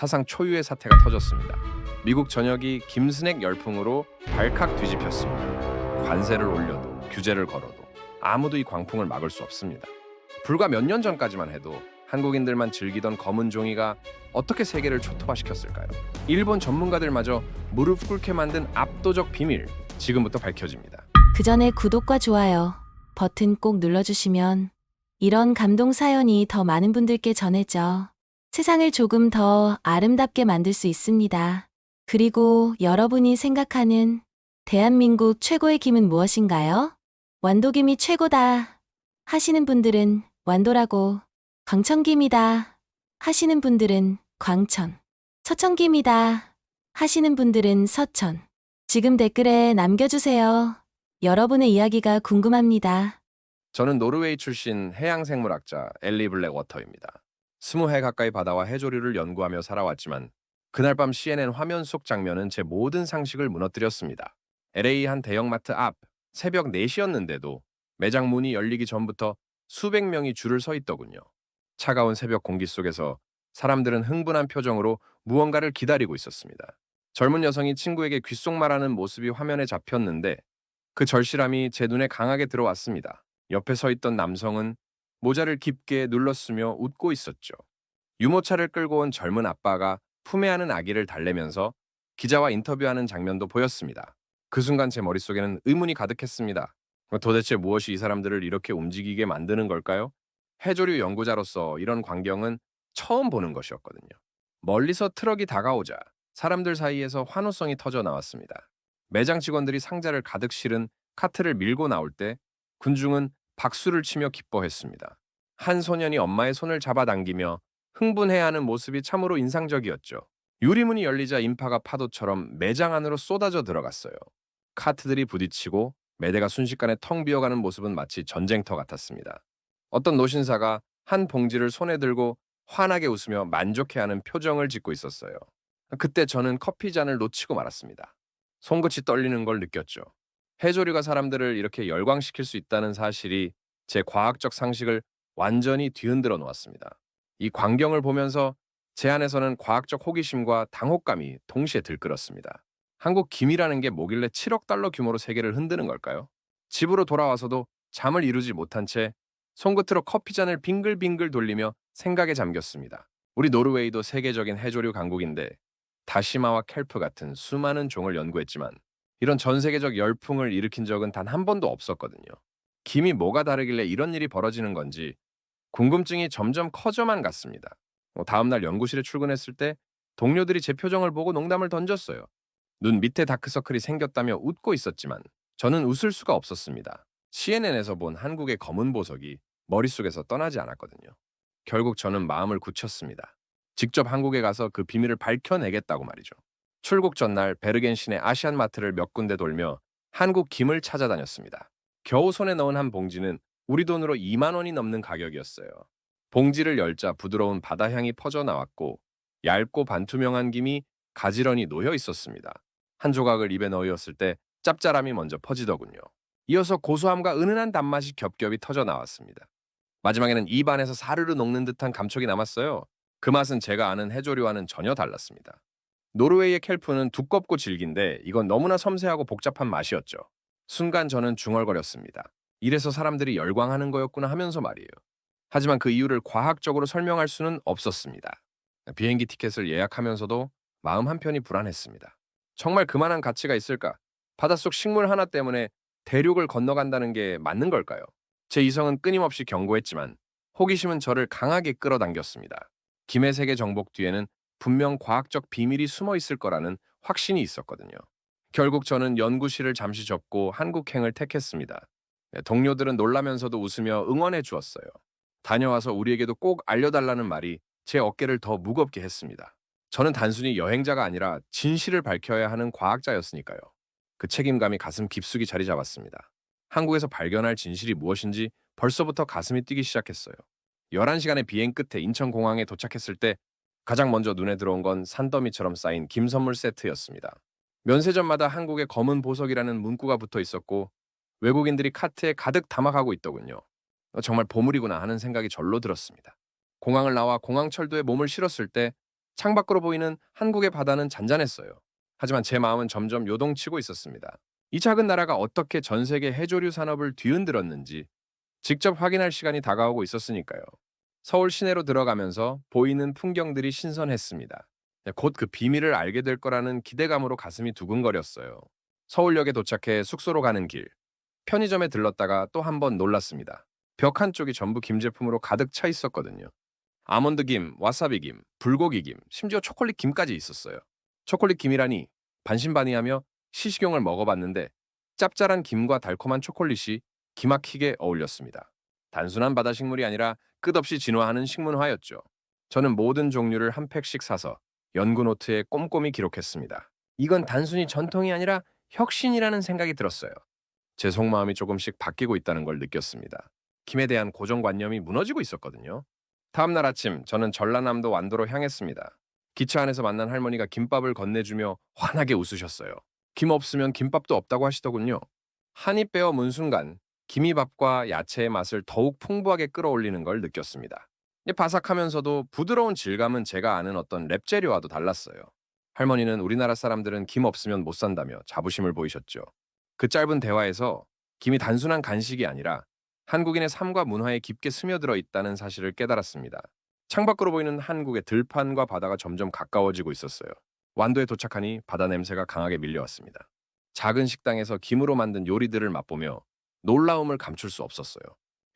사상 초유의 사태가 터졌습니다. 미국 전역이 김스낵 열풍으로 발칵 뒤집혔습니다. 관세를 올려도 규제를 걸어도 아무도 이 광풍을 막을 수 없습니다. 불과 몇 년 전까지만 해도 한국인들만 즐기던 검은 종이가 어떻게 세계를 초토화시켰을까요? 일본 전문가들마저 무릎 꿇게 만든 압도적 비밀 지금부터 밝혀집니다. 그 전에 구독과 좋아요 버튼 꼭 눌러주시면 이런 감동 사연이 더 많은 분들께 전해져 세상을 조금 더 아름답게 만들 수 있습니다. 그리고 여러분이 생각하는 대한민국 최고의 김은 무엇인가요? 완도김이 최고다 하시는 분들은 완도라고 광천김이다 하시는 분들은 광천 서천김이다 하시는 분들은 서천 지금 댓글에 남겨주세요. 여러분의 이야기가 궁금합니다. 저는 노르웨이 출신 해양생물학자 엘리 블랙워터입니다. 스무 해 가까이 바다와 해조류를 연구하며 살아왔지만 그날 밤 CNN 화면 속 장면은 제 모든 상식을 무너뜨렸습니다. LA 한 대형마트 앞 새벽 4시였는데도 매장 문이 열리기 전부터 수백 명이 줄을 서 있더군요. 차가운 새벽 공기 속에서 사람들은 흥분한 표정으로 무언가를 기다리고 있었습니다. 젊은 여성이 친구에게 귓속말하는 모습이 화면에 잡혔는데 그 절실함이 제 눈에 강하게 들어왔습니다. 옆에 서 있던 남성은 모자를 깊게 눌렀으며 웃고 있었죠. 유모차를 끌고 온 젊은 아빠가 품에 안은 아기를 달래면서 기자와 인터뷰하는 장면도 보였습니다. 그 순간 제 머릿속에는 의문이 가득했습니다. 도대체 무엇이 이 사람들을 이렇게 움직이게 만드는 걸까요? 해조류 연구자로서 이런 광경은 처음 보는 것이었거든요. 멀리서 트럭이 다가오자 사람들 사이에서 환호성이 터져 나왔습니다. 매장 직원들이 상자를 가득 실은 카트를 밀고 나올 때 군중은 박수를 치며 기뻐했습니다. 한 소년이 엄마의 손을 잡아당기며 흥분해하는 모습이 참으로 인상적이었죠. 유리문이 열리자 인파가 파도처럼 매장 안으로 쏟아져 들어갔어요. 카트들이 부딪히고 매대가 순식간에 텅 비어가는 모습은 마치 전쟁터 같았습니다. 어떤 노신사가 한 봉지를 손에 들고 환하게 웃으며 만족해하는 표정을 짓고 있었어요. 그때 저는 커피 잔을 놓치고 말았습니다. 손끝이 떨리는 걸 느꼈죠. 해조류가 사람들을 이렇게 열광시킬 수 있다는 사실이 제 과학적 상식을 완전히 뒤흔들어 놓았습니다. 이 광경을 보면서 제 안에서는 과학적 호기심과 당혹감이 동시에 들끓었습니다. 한국 김이라는 게 뭐길래 7억 달러 규모로 세계를 흔드는 걸까요? 집으로 돌아와서도 잠을 이루지 못한 채 손끝으로 커피잔을 빙글빙글 돌리며 생각에 잠겼습니다. 우리 노르웨이도 세계적인 해조류 강국인데 다시마와 켈프 같은 수많은 종을 연구했지만 이런 전 세계적 열풍을 일으킨 적은 단 한 번도 없었거든요. 김이 뭐가 다르길래 이런 일이 벌어지는 건지 궁금증이 점점 커져만 갔습니다. 뭐 다음날 연구실에 출근했을 때 동료들이 제 표정을 보고 농담을 던졌어요. 눈 밑에 다크서클이 생겼다며 웃고 있었지만 저는 웃을 수가 없었습니다. CNN에서 본 한국의 검은 보석이 머릿속에서 떠나지 않았거든요. 결국 저는 마음을 굳혔습니다. 직접 한국에 가서 그 비밀을 밝혀내겠다고 말이죠. 출국 전날 베르겐 시내 아시안마트를 몇 군데 돌며 한국 김을 찾아다녔습니다. 겨우 손에 넣은 한 봉지는 우리 돈으로 2만 원이 넘는 가격이었어요. 봉지를 열자 부드러운 바다향이 퍼져 나왔고 얇고 반투명한 김이 가지런히 놓여 있었습니다. 한 조각을 입에 넣었을 때 짭짤함이 먼저 퍼지더군요. 이어서 고소함과 은은한 단맛이 겹겹이 터져 나왔습니다. 마지막에는 입 안에서 사르르 녹는 듯한 감촉이 남았어요. 그 맛은 제가 아는 해조류와는 전혀 달랐습니다. 노르웨이의 켈프는 두껍고 질긴데 이건 너무나 섬세하고 복잡한 맛이었죠. 순간 저는 중얼거렸습니다. 이래서 사람들이 열광하는 거였구나 하면서 말이에요. 하지만 그 이유를 과학적으로 설명할 수는 없었습니다. 비행기 티켓을 예약하면서도 마음 한편이 불안했습니다. 정말 그만한 가치가 있을까? 바닷속 식물 하나 때문에 대륙을 건너간다는 게 맞는 걸까요? 제 이성은 끊임없이 경고했지만 호기심은 저를 강하게 끌어당겼습니다. 김의 세계 정복 뒤에는 분명 과학적 비밀이 숨어 있을 거라는 확신이 있었거든요. 결국 저는 연구실을 잠시 접고 한국행을 택했습니다. 네, 동료들은 놀라면서도 웃으며 응원해 주었어요. 다녀와서 우리에게도 꼭 알려달라는 말이 제 어깨를 더 무겁게 했습니다. 저는 단순히 여행자가 아니라 진실을 밝혀야 하는 과학자였으니까요. 그 책임감이 가슴 깊숙이 자리 잡았습니다. 한국에서 발견할 진실이 무엇인지 벌써부터 가슴이 뛰기 시작했어요. 11시간의 비행 끝에 인천공항에 도착했을 때 가장 먼저 눈에 들어온 건 산더미처럼 쌓인 김 선물 세트였습니다. 면세점마다 한국의 검은 보석이라는 문구가 붙어 있었고 외국인들이 카트에 가득 담아가고 있더군요. 어, 정말 보물이구나 하는 생각이 절로 들었습니다. 공항을 나와 공항철도에 몸을 실었을 때 창밖으로 보이는 한국의 바다는 잔잔했어요. 하지만 제 마음은 점점 요동치고 있었습니다. 이 작은 나라가 어떻게 전 세계 해조류 산업을 뒤흔들었는지 직접 확인할 시간이 다가오고 있었으니까요. 서울 시내로 들어가면서 보이는 풍경들이 신선했습니다. 곧 그 비밀을 알게 될 거라는 기대감으로 가슴이 두근거렸어요. 서울역에 도착해 숙소로 가는 길. 편의점에 들렀다가 또 한 번 놀랐습니다. 벽 한쪽이 전부 김 제품으로 가득 차 있었거든요. 아몬드 김, 와사비 김, 불고기 김, 심지어 초콜릿 김까지 있었어요. 초콜릿 김이라니 반신반의하며 시식용을 먹어봤는데 짭짤한 김과 달콤한 초콜릿이 기막히게 어울렸습니다. 단순한 바다 식물이 아니라 끝없이 진화하는 식문화였죠. 저는 모든 종류를 한 팩씩 사서 연구 노트에 꼼꼼히 기록했습니다. 이건 단순히 전통이 아니라 혁신이라는 생각이 들었어요. 제 속마음이 조금씩 바뀌고 있다는 걸 느꼈습니다. 김에 대한 고정관념이 무너지고 있었거든요. 다음 날 아침 저는 전라남도 완도로 향했습니다. 기차 안에서 만난 할머니가 김밥을 건네주며 환하게 웃으셨어요. 김 없으면 김밥도 없다고 하시더군요. 한이 빼어 문 순간 김이밥과 야채의 맛을 더욱 풍부하게 끌어올리는 걸 느꼈습니다. 이 바삭하면서도 부드러운 질감은 제가 아는 어떤 랩 재료와도 달랐어요. 할머니는 우리나라 사람들은 김 없으면 못 산다며 자부심을 보이셨죠. 그 짧은 대화에서 김이 단순한 간식이 아니라 한국인의 삶과 문화에 깊게 스며들어 있다는 사실을 깨달았습니다. 창밖으로 보이는 한국의 들판과 바다가 점점 가까워지고 있었어요. 완도에 도착하니 바다 냄새가 강하게 밀려왔습니다. 작은 식당에서 김으로 만든 요리들을 맛보며 놀라움을 감출 수 없었어요.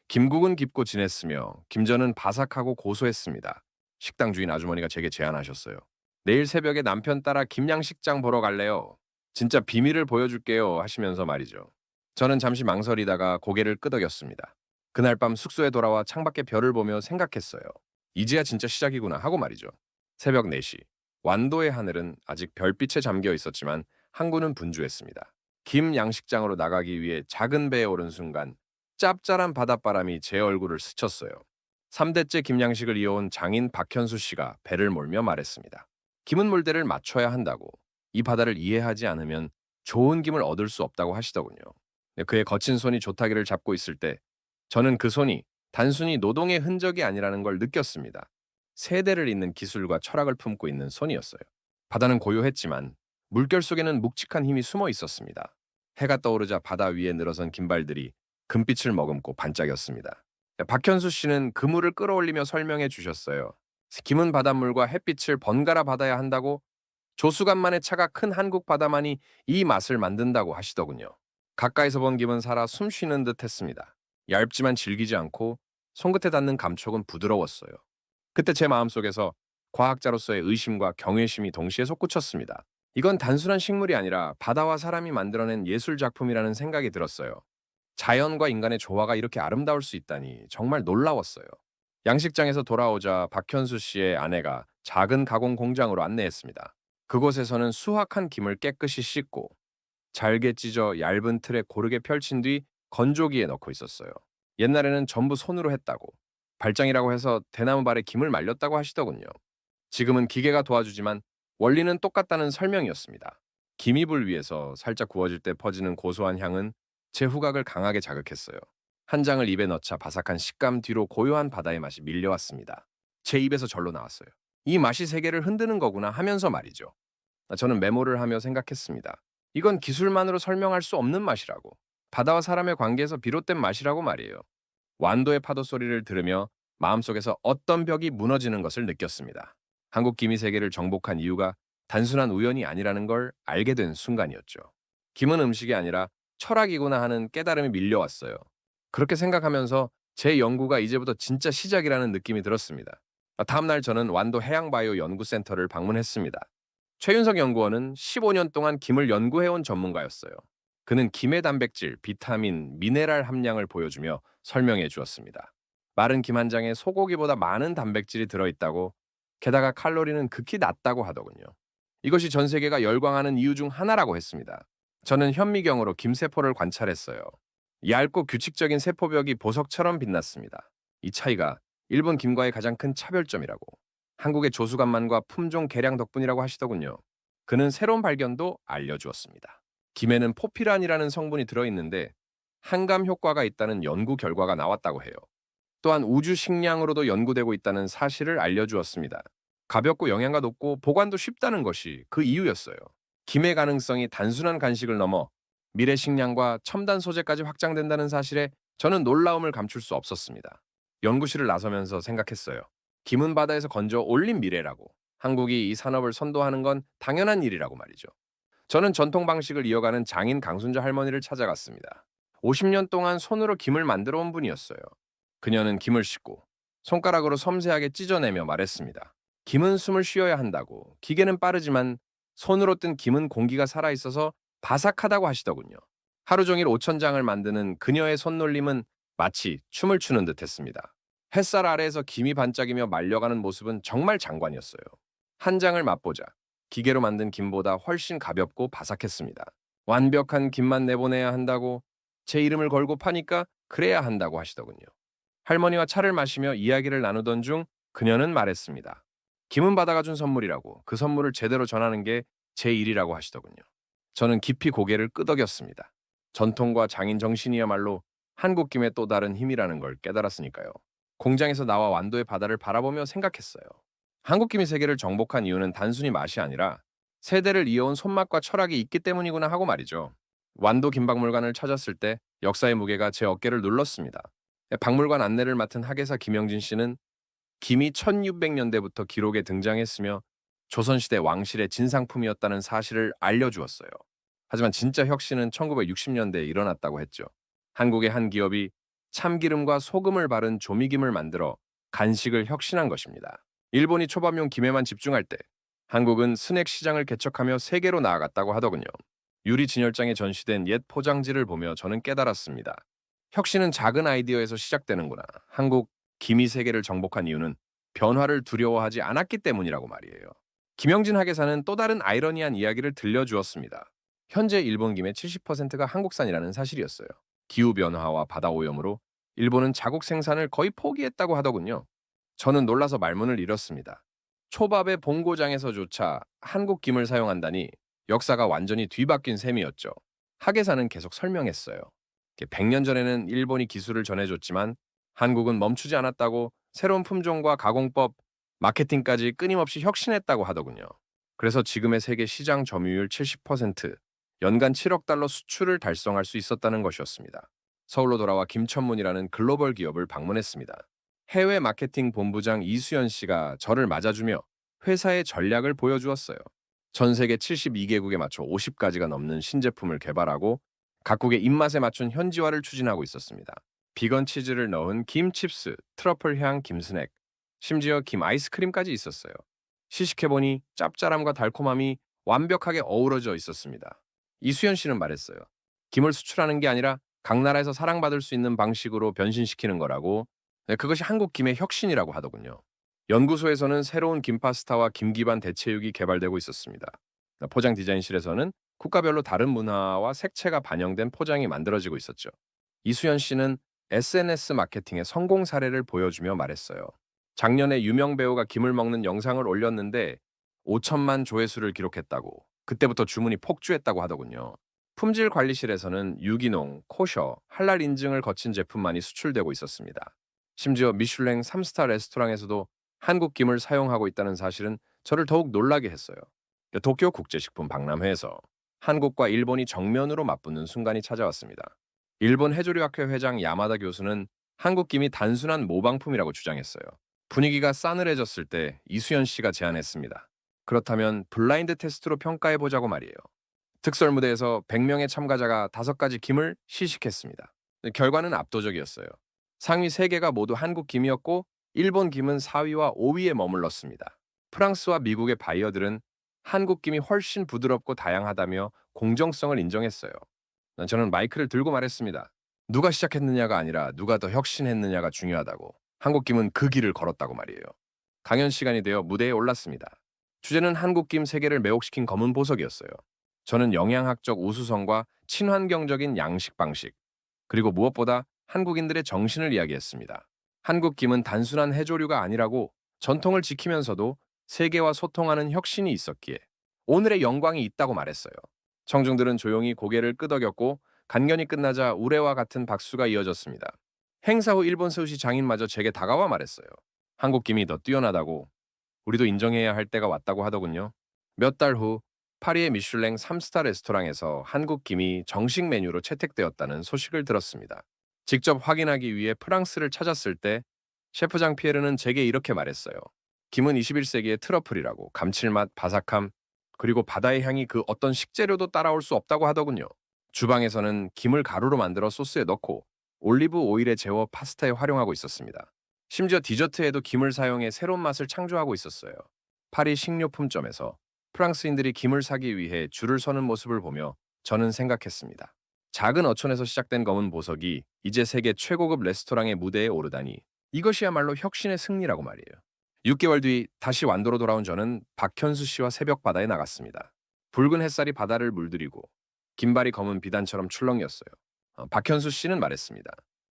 김국은 깊고 진했으며 김전은 바삭하고 고소했습니다. 식당 주인 아주머니가 제게 제안하셨어요. 내일 새벽에 남편 따라 김양식장 보러 갈래요. 진짜 비밀을 보여줄게요 하시면서 말이죠. 저는 잠시 망설이다가 고개를 끄덕였습니다. 그날 밤 숙소에 돌아와 창밖의 별을 보며 생각했어요. 이제야 진짜 시작이구나 하고 말이죠. 새벽 4시. 완도의 하늘은 아직 별빛에 잠겨 있었지만 항구는 분주했습니다. 김 양식장으로 나가기 위해 작은 배에 오른 순간 짭짤한 바닷바람이 제 얼굴을 스쳤어요. 3대째 김양식을 이어온 장인 박현수 씨가 배를 몰며 말했습니다. 김은 물대를 맞춰야 한다고. 이 바다를 이해하지 않으면 좋은 김을 얻을 수 없다고 하시더군요. 네, 그의 거친 손이 조타기를 잡고 있을 때 저는 그 손이 단순히 노동의 흔적이 아니라는 걸 느꼈습니다. 세대를 잇는 기술과 철학을 품고 있는 손이었어요. 바다는 고요했지만 물결 속에는 묵직한 힘이 숨어 있었습니다. 해가 떠오르자 바다 위에 늘어선 긴발들이 금빛을 머금고 반짝였습니다. 박현수 씨는 그물을 끌어올리며 설명해 주셨어요. 김은 바닷물과 햇빛을 번갈아 받아야 한다고 조수간만의 차가 큰 한국 바다만이 이 맛을 만든다고 하시더군요. 가까이서 본 김은 살아 숨 쉬는 듯 했습니다. 얇지만 질기지 않고 손끝에 닿는 감촉은 부드러웠어요. 그때 제 마음속에서 과학자로서의 의심과 경외심이 동시에 솟구쳤습니다. 이건 단순한 식물이 아니라 바다와 사람이 만들어낸 예술 작품이라는 생각이 들었어요. 자연과 인간의 조화가 이렇게 아름다울 수 있다니 정말 놀라웠어요. 양식장에서 돌아오자 박현수 씨의 아내가 작은 가공 공장으로 안내했습니다. 그곳에서는 수확한 김을 깨끗이 씻고 잘게 찢어 얇은 틀에 고르게 펼친 뒤 건조기에 넣고 있었어요. 옛날에는 전부 손으로 했다고. 발장이라고 해서 대나무 발에 김을 말렸다고 하시더군요. 지금은 기계가 도와주지만 원리는 똑같다는 설명이었습니다. 김이불 위에서 살짝 구워질 때 퍼지는 고소한 향은 제 후각을 강하게 자극했어요. 한 장을 입에 넣자 바삭한 식감 뒤로 고요한 바다의 맛이 밀려왔습니다. 제 입에서 절로 나왔어요. 이 맛이 세계를 흔드는 거구나 하면서 말이죠. 저는 메모를 하며 생각했습니다. 이건 기술만으로 설명할 수 없는 맛이라고. 바다와 사람의 관계에서 비롯된 맛이라고 말이에요. 완도의 파도 소리를 들으며 마음속에서 어떤 벽이 무너지는 것을 느꼈습니다. 한국 김이 세계를 정복한 이유가 단순한 우연이 아니라는 걸 알게 된 순간이었죠. 김은 음식이 아니라 철학이구나 하는 깨달음이 밀려왔어요. 그렇게 생각하면서 제 연구가 이제부터 진짜 시작이라는 느낌이 들었습니다. 다음 날 저는 완도 해양바이오 연구센터를 방문했습니다. 최윤석 연구원은 15년 동안 김을 연구해온 전문가였어요. 그는 김의 단백질, 비타민, 미네랄 함량을 보여주며 설명해 주었습니다. 마른 김 한 장에 소고기보다 많은 단백질이 들어있다고 게다가 칼로리는 극히 낮다고 하더군요. 이것이 전 세계가 열광하는 이유 중 하나라고 했습니다. 저는 현미경으로 김세포를 관찰했어요. 얇고 규칙적인 세포벽이 보석처럼 빛났습니다. 이 차이가 일본 김과의 가장 큰 차별점이라고 한국의 조수간만과 품종 개량 덕분이라고 하시더군요. 그는 새로운 발견도 알려주었습니다. 김에는 포피란이라는 성분이 들어있는데 항감 효과가 있다는 연구 결과가 나왔다고 해요. 또한 우주 식량으로도 연구되고 있다는 사실을 알려주었습니다. 가볍고 영양가 높고 보관도 쉽다는 것이 그 이유였어요. 김의 가능성이 단순한 간식을 넘어 미래 식량과 첨단 소재까지 확장된다는 사실에 저는 놀라움을 감출 수 없었습니다. 연구실을 나서면서 생각했어요. 김은 바다에서 건져 올린 미래라고. 한국이 이 산업을 선도하는 건 당연한 일이라고 말이죠. 저는 전통 방식을 이어가는 장인 강순자 할머니를 찾아갔습니다. 50년 동안 손으로 김을 만들어 온 분이었어요. 그녀는 김을 씻고 손가락으로 섬세하게 찢어내며 말했습니다. 김은 숨을 쉬어야 한다고. 기계는 빠르지만 손으로 뜬 김은 공기가 살아있어서 바삭하다고 하시더군요. 하루 종일 5천 장을 만드는 그녀의 손놀림은 마치 춤을 추는 듯 했습니다. 햇살 아래에서 김이 반짝이며 말려가는 모습은 정말 장관이었어요. 한 장을 맛보자. 기계로 만든 김보다 훨씬 가볍고 바삭했습니다. 완벽한 김만 내보내야 한다고 제 이름을 걸고 파니까 그래야 한다고 하시더군요. 할머니와 차를 마시며 이야기를 나누던 중 그녀는 말했습니다. 김은 바다가 준 선물이라고 그 선물을 제대로 전하는 게 제 일이라고 하시더군요. 저는 깊이 고개를 끄덕였습니다. 전통과 장인 정신이야말로 한국 김의 또 다른 힘이라는 걸 깨달았으니까요. 공장에서 나와 완도의 바다를 바라보며 생각했어요. 한국 김이 세계를 정복한 이유는 단순히 맛이 아니라 세대를 이어온 손맛과 철학이 있기 때문이구나 하고 말이죠. 완도 김박물관을 찾았을 때 역사의 무게가 제 어깨를 눌렀습니다. 박물관 안내를 맡은 학예사 김영진 씨는 김이 1600년대부터 기록에 등장했으며 조선시대 왕실의 진상품이었다는 사실을 알려주었어요. 하지만 진짜 혁신은 1960년대에 일어났다고 했죠. 한국의 한 기업이 참기름과 소금을 바른 조미김을 만들어 간식을 혁신한 것입니다. 일본이 초밥용 김에만 집중할 때 한국은 스낵 시장을 개척하며 세계로 나아갔다고 하더군요. 유리 진열장에 전시된 옛 포장지를 보며 저는 깨달았습니다. 혁신은 작은 아이디어에서 시작되는구나. 한국 김이 세계를 정복한 이유는 변화를 두려워하지 않았기 때문이라고 말이에요. 김영진 학예사는 또 다른 아이러니한 이야기를 들려주었습니다. 현재 일본 김의 70%가 한국산이라는 사실이었어요. 기후 변화와 바다 오염으로 일본은 자국 생산을 거의 포기했다고 하더군요. 저는 놀라서 말문을 잃었습니다. 초밥의 본고장에서조차 한국 김을 사용한다니 역사가 완전히 뒤바뀐 셈이었죠. 학예사는 계속 설명했어요. 100년 전에는 일본이 기술을 전해줬지만 한국은 멈추지 않았다고 새로운 품종과 가공법, 마케팅까지 끊임없이 혁신했다고 하더군요. 그래서 지금의 세계 시장 점유율 70%, 연간 7억 달러 수출을 달성할 수 있었다는 것이었습니다. 서울로 돌아와 김천문이라는 글로벌 기업을 방문했습니다. 해외 마케팅 본부장 이수연 씨가 저를 맞아주며 회사의 전략을 보여주었어요. 전 세계 72개국에 맞춰 50가지가 넘는 신제품을 개발하고 각국의 입맛에 맞춘 현지화를 추진하고 있었습니다. 비건 치즈를 넣은 김 칩스, 트러플 향 김 스낵, 심지어 김 아이스크림까지 있었어요. 시식해보니 짭짤함과 달콤함이 완벽하게 어우러져 있었습니다. 이수연 씨는 말했어요. 김을 수출하는 게 아니라 각 나라에서 사랑받을 수 있는 방식으로 변신시키는 거라고 네, 그것이 한국 김의 혁신이라고 하더군요. 연구소에서는 새로운 김 파스타와 김 기반 대체육이 개발되고 있었습니다. 포장 디자인실에서는 국가별로 다른 문화와 색채가 반영된 포장이 만들어지고 있었죠. 이수연 씨는 SNS 마케팅의 성공 사례를 보여주며 말했어요. 작년에 유명 배우가 김을 먹는 영상을 올렸는데 5천만 조회수를 기록했다고 그때부터 주문이 폭주했다고 하더군요. 품질 관리실에서는 유기농, 코셔, 할랄 인증을 거친 제품만이 수출되고 있었습니다. 심지어 미슐랭 3스타 레스토랑에서도 한국 김을 사용하고 있다는 사실은 저를 더욱 놀라게 했어요. 도쿄 국제식품 박람회에서 한국과 일본이 정면으로 맞붙는 순간이 찾아왔습니다. 일본 해조류학회 회장 야마다 교수는 한국 김이 단순한 모방품이라고 주장했어요. 분위기가 싸늘해졌을 때 이수연 씨가 제안했습니다. 그렇다면 블라인드 테스트로 평가해 보자고 말이에요. 특설 무대에서 100명의 참가자가 5가지 김을 시식했습니다. 결과는 압도적이었어요. 상위 3개가 모두 한국 김이었고 일본 김은 4위와 5위에 머물렀습니다. 프랑스와 미국의 바이어들은 한국 김이 훨씬 부드럽고 다양하다며 공정성을 인정했어요. 저는 마이크를 들고 말했습니다. 누가 시작했느냐가 아니라 누가 더 혁신했느냐가 중요하다고. 한국 김은 그 길을 걸었다고 말이에요. 강연 시간이 되어 무대에 올랐습니다. 주제는 한국 김 세계를 매혹시킨 검은 보석이었어요. 저는 영양학적 우수성과 친환경적인 양식 방식, 그리고 무엇보다 한국인들의 정신을 이야기했습니다. 한국 김은 단순한 해조류가 아니라고 전통을 지키면서도 세계와 소통하는 혁신이 있었기에 오늘의 영광이 있다고 말했어요. 청중들은 조용히 고개를 끄덕였고 간견이 끝나자 우레와 같은 박수가 이어졌습니다. 행사 후 일본 서울시 장인마저 제게 다가와 말했어요. 한국 김이 더 뛰어나다고 우리도 인정해야 할 때가 왔다고 하더군요. 몇 달 후 파리의 미슐랭 3스타 레스토랑에서 한국 김이 정식 메뉴로 채택되었다는 소식을 들었습니다. 직접 확인하기 위해 프랑스를 찾았을 때 셰프 장 피에르는 제게 이렇게 말했어요. 김은 21세기의 트러플이라고 감칠맛, 바삭함, 그리고 바다의 향이 그 어떤 식재료도 따라올 수 없다고 하더군요. 주방에서는 김을 가루로 만들어 소스에 넣고 올리브 오일에 재워 파스타에 활용하고 있었습니다. 심지어 디저트에도 김을 사용해 새로운 맛을 창조하고 있었어요. 파리 식료품점에서 프랑스인들이 김을 사기 위해 줄을 서는 모습을 보며 저는 생각했습니다. 작은 어촌에서 시작된 검은 보석이 이제 세계 최고급 레스토랑의 무대에 오르다니 이것이야말로 혁신의 승리라고 말이에요. 6개월 뒤 다시 완도로 돌아온 저는 박현수 씨와 새벽 바다에 나갔습니다. 붉은 햇살이 바다를 물들이고 긴발이 검은 비단처럼 출렁였어요. 어, 박현수 씨는 말했습니다.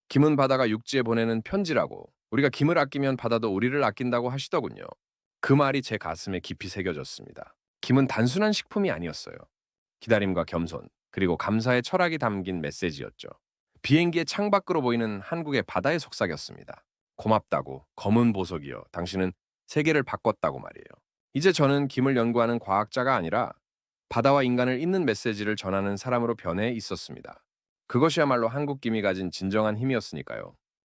김은 바다가 육지에 보내는 편지라고 우리가 김을 아끼면 바다도 우리를 아낀다고 하시더군요. 그 말이 제 가슴에 깊이 새겨졌습니다. 김은 단순한 식품이 아니었어요. 기다림과 겸손, 그리고 감사의 철학이 담긴 메시지였죠. 비행기의 창밖으로 보이는 한국의 바다의 속삭였습니다. 고맙다고, 검은 보석이여, 당신은 세계를 바꿨다고 말이에요. 이제 저는 김을 연구하는 과학자가 아니라 바다와 인간을 잇는 메시지를 전하는 사람으로 변해 있었습니다. 그것이야말로 한국 김이 가진 진정한 힘이었으니까요.